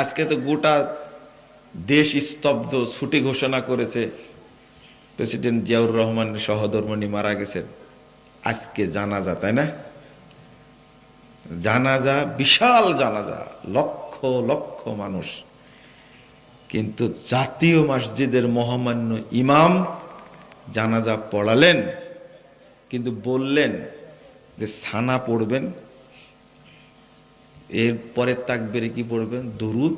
আজকে তো গোটা দেশ স্তব্ধ, ছুটি ঘোষণা করেছে। প্রেসিডেন্ট জিয়াউর রহমান সহধর্মণী মারা গেছেন। আজকে জানাজা, তাই না? জানাজা, বিশাল জানাজা, লক্ষ লক্ষ মানুষ। কিন্তু জাতীয় মসজিদের মহামান্য ইমাম জানাজা পড়ালেন, কিন্তু বললেন যে সানা পড়বেন। এরপরে তাকবেরে কি পড়বেন? দরুদ,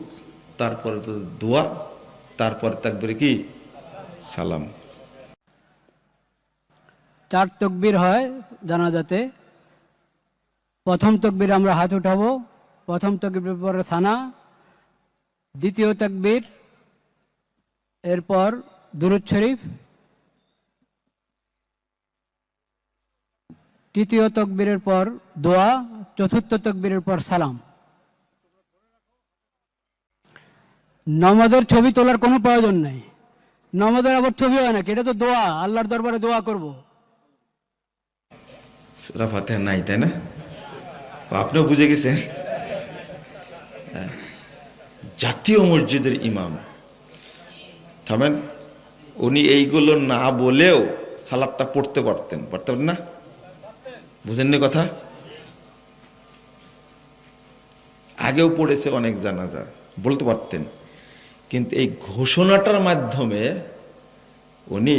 তারপরে দোয়া, তারপরে তাকবেরে কি? সালাম। চার তকবির হয় জানাজাতে। প্রথম তকবির আমরা হাত উঠাবো। প্রথম তকবির পরে সানা। দ্বিতীয় তকবির, এরপর দুরুদ শরীফ। তৃতীয় তকবীরের পর দোয়া। চতুর্থ তকবীরের পর সালাম। নমাজের ছবি তোলার কোনো প্রয়োজন নেই। নমাজের আবার ছবি হয় নাকি? এটা তো দোয়া, আল্লাহর দরবারে দোয়া করব। সুরা ফাতেহা নাই, তাই না? আপনিও বুঝে গেছেন। জাতীয় মসজিদের ইমাম। থামেন, উনি এইগুলো না বলেও সালাদটা পড়তে পারতেন। পারতেন না? বুঝেননি কথা? আগেও পড়েছে অনেক জানাজা, বলতে পারতেন। কিন্তু এই ঘোষণাটার মাধ্যমে উনি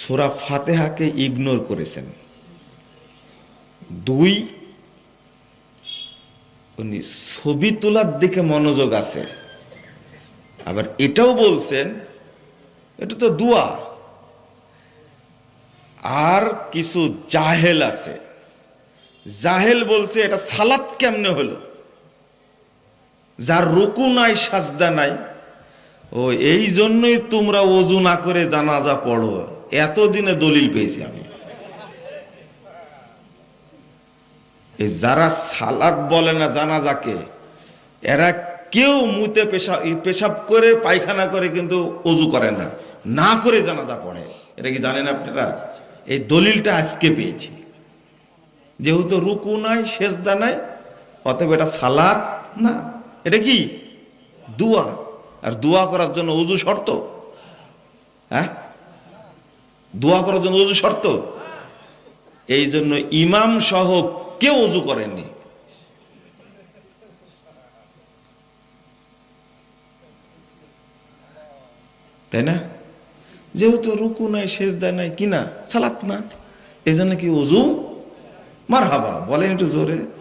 সোরা ফাতেহাকে ইগনোর করেছেন। দুই, উনি ছবি তোলার দিকে মনোযোগ আছে। আবার এটাও বলছেন, এটা তো দোয়া। আর কিছু জাহেল আছে। জাহেল বলছে, এটা সালাত কেমনে হলো? যার রুকু নাই, সাজদা নাই। ও, এই জন্যই তোমরা ওজু না করে জানাজা পড়ো। এতদিনে দলিল পেয়েছি আমি। যারা সালাদ বলে না জানাজাকে, এরা কেউ মুতে পেশাব পেশাব করে, পায়খানা করে কিন্তু অজু করে না। না করে জানাজা পড়ে। এটা কি জানেন আপনারা? এই দলিলটা আজকে পেয়েছি। যেহেতু রুকু নাই, সেজদা নাই, অতএব এটা সালাদ না। এটা কি? দুয়া। আর দোয়া করার জন্য অজু শর্ত? হ্যাঁ? দোয়া করার জন্য অজু শর্ত? এই জন্য ইমাম সহ কেউ অজু করেননি। তাই না? যেহেতু রুকু নাই, সেজদা নাই কিনা সালাত না। এই জন্য কি অজু মার হাবা বলেন একটু জোরে।